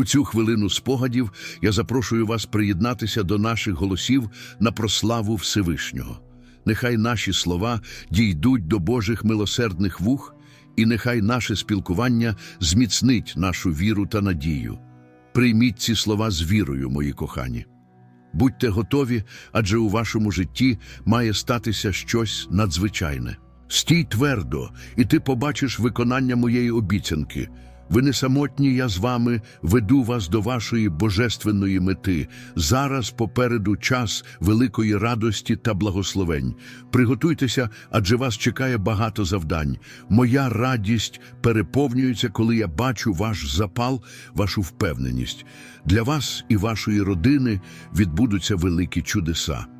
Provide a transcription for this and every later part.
У цю хвилину спогадів я запрошую вас приєднатися до наших голосів на прославу Всевишнього. Нехай наші слова дійдуть до Божих милосердних вух, і нехай наше спілкування зміцнить нашу віру та надію. Прийміть ці слова з вірою, мої кохані. Будьте готові, адже у вашому житті має статися щось надзвичайне. Стій твердо, і ти побачиш виконання моєї обіцянки. Ви не самотні, я з вами веду вас до вашої божественної мети. Зараз попереду час великої радості та благословень. Приготуйтеся, адже вас чекає багато завдань. Моя радість переповнюється, коли я бачу ваш запал, вашу впевненість. Для вас і вашої родини відбудуться великі чудеса.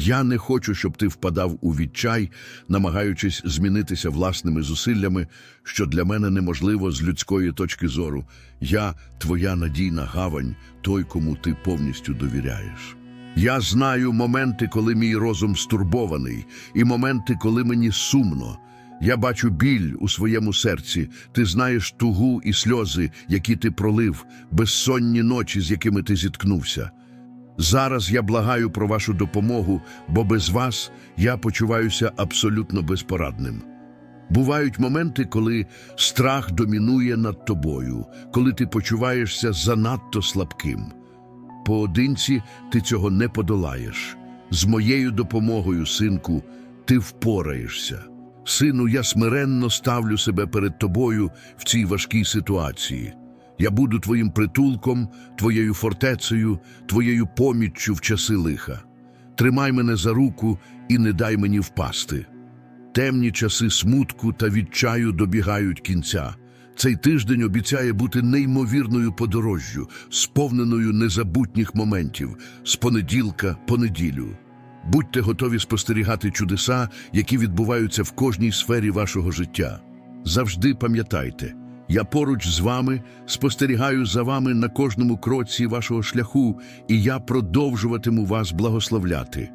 Я не хочу, щоб ти впадав у відчай, намагаючись змінитися власними зусиллями, що для мене неможливо з людської точки зору. Я твоя надійна гавань, той, кому ти повністю довіряєш. Я знаю моменти, коли мій розум стурбований, і моменти, коли мені сумно. Я бачу біль у своєму серці, ти знаєш тугу і сльози, які ти пролив, безсонні ночі, з якими ти зіткнувся. Зараз я благаю про вашу допомогу, бо без вас я почуваюся абсолютно безпорадним. Бувають моменти, коли страх домінує над тобою, коли ти почуваєшся занадто слабким. Поодинці ти цього не подолаєш. З моєю допомогою, синку, ти впораєшся. Сину, я смиренно ставлю себе перед тобою в цій важкій ситуації. Я буду твоїм притулком, твоєю фортецею, твоєю поміччю в часи лиха. Тримай мене за руку і не дай мені впасти. Темні часи смутку та відчаю добігають кінця. Цей тиждень обіцяє бути неймовірною подорожжю, сповненою незабутніх моментів з понеділка по неділю. Будьте готові спостерігати чудеса, які відбуваються в кожній сфері вашого життя. Завжди пам'ятайте, я поруч з вами спостерігаю за вами на кожному кроці вашого шляху, і я продовжуватиму вас благословляти.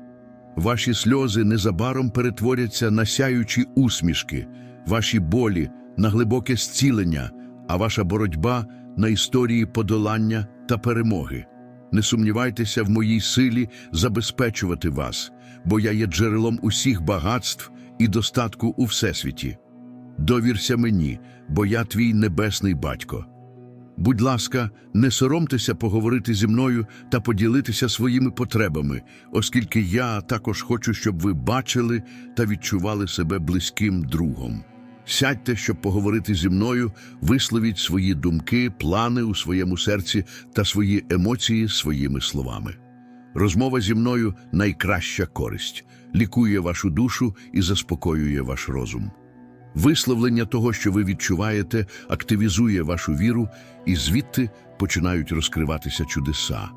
Ваші сльози незабаром перетворяться на сяючі усмішки, ваші болі на глибоке зцілення, а ваша боротьба на історії подолання та перемоги. Не сумнівайтеся в моїй силі забезпечувати вас, бо я є джерелом усіх багатств і достатку у всесвіті. Довірся мені, бо я твій небесний батько. Будь ласка, не соромтеся поговорити зі мною та поділитися своїми потребами, оскільки я також хочу, щоб ви бачили та відчували себе близьким другом. Сядьте, щоб поговорити зі мною, висловіть свої думки, плани у своєму серці та свої емоції своїми словами. Розмова зі мною найкраща користь, лікує вашу душу і заспокоює ваш розум. Висловлення того, що ви відчуваєте, активізує вашу віру, і звідти починають розкриватися чудеса.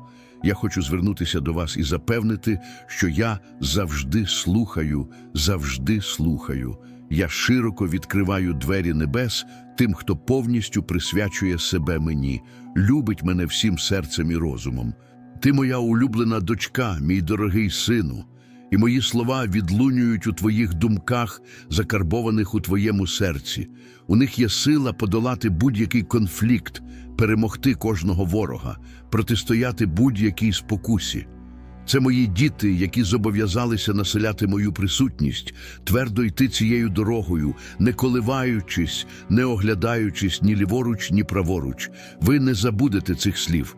Я хочу звернутися до вас і запевнити, що я завжди слухаю, завжди слухаю. Я широко відкриваю двері небес тим, хто повністю присвячує себе мені, любить мене всім серцем і розумом. Ти моя улюблена дочка, мій дорогий сину і мої слова відлунюють у твоїх думках, закарбованих у твоєму серці. У них є сила подолати будь-який конфлікт, перемогти кожного ворога, протистояти будь-якій спокусі. Це мої діти, які зобов'язалися населяти мою присутність, твердо йти цією дорогою, не коливаючись, не оглядаючись ні ліворуч, ні праворуч. Ви не забудете цих слів.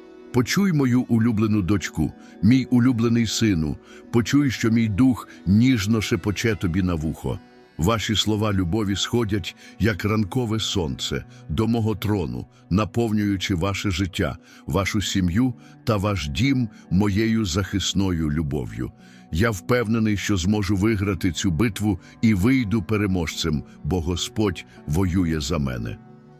Почуй мою улюблену дочку, мій улюблений сину, почуй, що мій дух ніжно шепоче тобі на вухо. Ваші слова любові сходять, як ранкове сонце, до мого трону, наповнюючи ваше життя, вашу сім'ю та ваш дім моєю захисною любов'ю. Я впевнений, що зможу виграти цю битву і вийду переможцем, бо Господь воює за мене.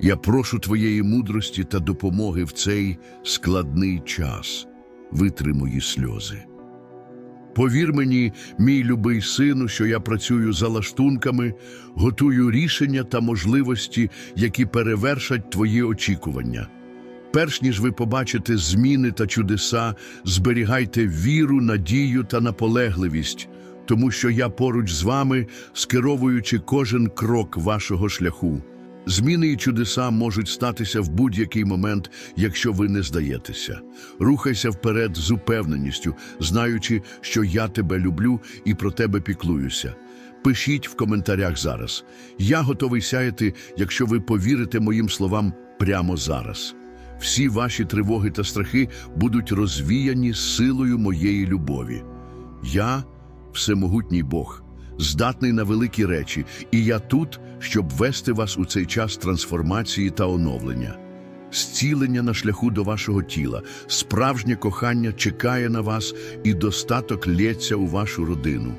я прошу Твоєї мудрості та допомоги в цей складний час. Витри мої сльози. Повір мені, мій любий сину, що я працюю за лаштунками, готую рішення та можливості, які перевершать твої очікування. Перш ніж ви побачите зміни та чудеса, зберігайте віру, надію та наполегливість, тому що я поруч з вами, скеровуючи кожен крок вашого шляху. Зміни і чудеса можуть статися в будь-який момент, якщо ви не здаєтеся. Рухайся вперед з упевненістю, знаючи, що я тебе люблю і про тебе піклуюся. Пишіть в коментарях зараз. Я готовий сяяти, якщо ви повірите моїм словам прямо зараз. Всі ваші тривоги та страхи будуть розвіяні силою моєї любові. Я всемогутній Бог, здатний на великі речі, і я тут, щоб вести вас у цей час трансформації та оновлення. Зцілення на шляху до вашого тіла, справжнє кохання чекає на вас і достаток лється у вашу родину.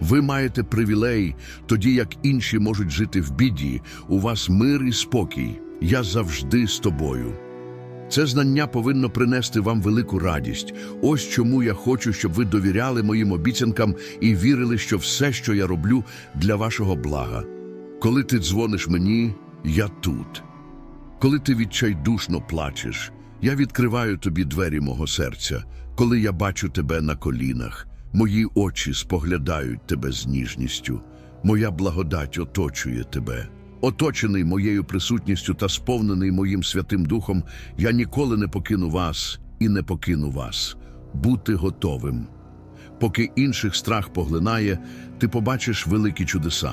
Ви маєте привілей, тоді як інші можуть жити в біді, у вас мир і спокій. Я завжди з тобою. Це знання повинно принести вам велику радість. Ось чому я хочу, щоб ви довіряли моїм обіцянкам і вірили, що все, що я роблю, для вашого блага. Коли ти дзвониш мені, я тут. Коли ти відчайдушно плачеш, я відкриваю тобі двері мого серця. Коли я бачу тебе на колінах, мої очі споглядають тебе з ніжністю. Моя благодать оточує тебе. Оточений моєю присутністю та сповнений моїм Святим Духом, я ніколи не покину вас і не покину вас. Бути готовим. Поки інших страх поглинає, ти побачиш великі чудеса.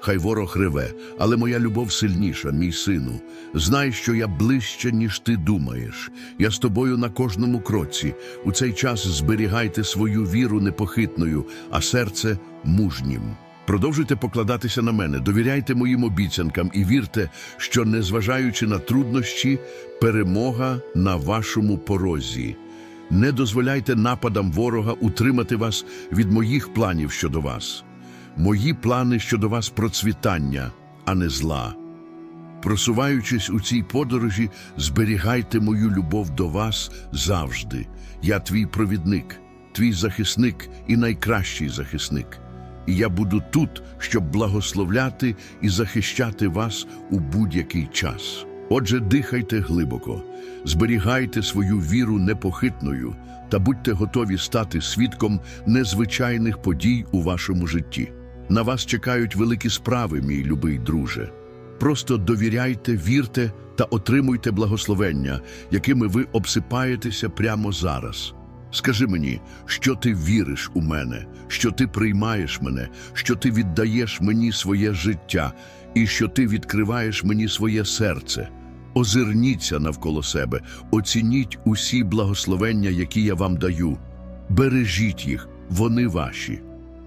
Хай ворог реве, але моя любов сильніша, мій сину. Знай, що я ближче, ніж ти думаєш. Я з тобою на кожному кроці. У цей час зберігайте свою віру непохитною, а серце мужнім. Продовжуйте покладатися на мене, довіряйте моїм обіцянкам і вірте, що, незважаючи на труднощі, перемога на вашому порозі. Не дозволяйте нападам ворога утримати вас від моїх планів щодо вас. Мої плани щодо вас процвітання, а не зла. Просуваючись у цій подорожі, зберігайте мою любов до вас завжди. Я твій провідник, твій захисник і найкращий захисник. І я буду тут, щоб благословляти і захищати вас у будь-який час. Отже, дихайте глибоко, зберігайте свою віру непохитною та будьте готові стати свідком незвичайних подій у вашому житті. На вас чекають великі справи, мій любий друже. Просто довіряйте, вірте та отримуйте благословення, якими ви обсипаєтеся прямо зараз. Скажи мені, що ти віриш у мене, що ти приймаєш мене, що ти віддаєш мені своє життя і що ти відкриваєш мені своє серце. Озирніться навколо себе, оцініть усі благословення, які я вам даю. Бережіть їх, вони ваші.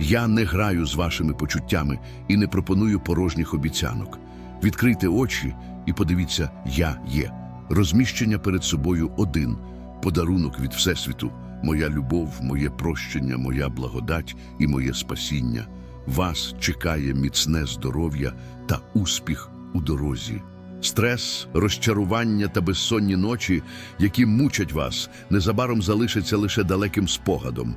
Я не граю з вашими почуттями і не пропоную порожніх обіцянок. Відкрийте очі і подивіться, я є. Розміщення перед собою один, подарунок від Всесвіту, моя любов, моє прощення, моя благодать і моє спасіння. Вас чекає міцне здоров'я та успіх у дорозі. Стрес, розчарування та безсонні ночі, які мучать вас, незабаром залишаться лише далеким спогадом.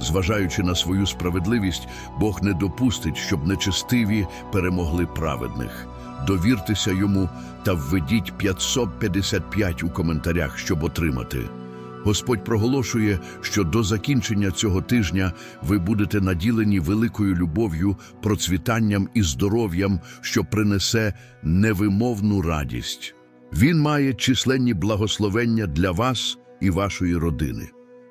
Зважаючи на свою справедливість, Бог не допустить, щоб нечестиві перемогли праведних. Довіртеся йому та введіть 555 у коментарях, щоб отримати. Господь проголошує, що до закінчення цього тижня ви будете наділені великою любов'ю, процвітанням і здоров'ям, що принесе невимовну радість. Він має численні благословення для вас і вашої родини.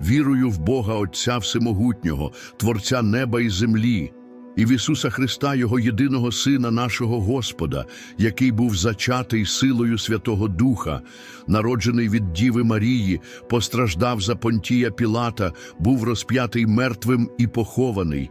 Вірую в Бога Отця Всемогутнього, Творця неба і землі, і в Ісуса Христа, Його єдиного Сина, нашого Господа, який був зачатий силою Святого Духа, народжений від Діви Марії, постраждав за Понтія Пілата, був розп'ятий мертвим і похований,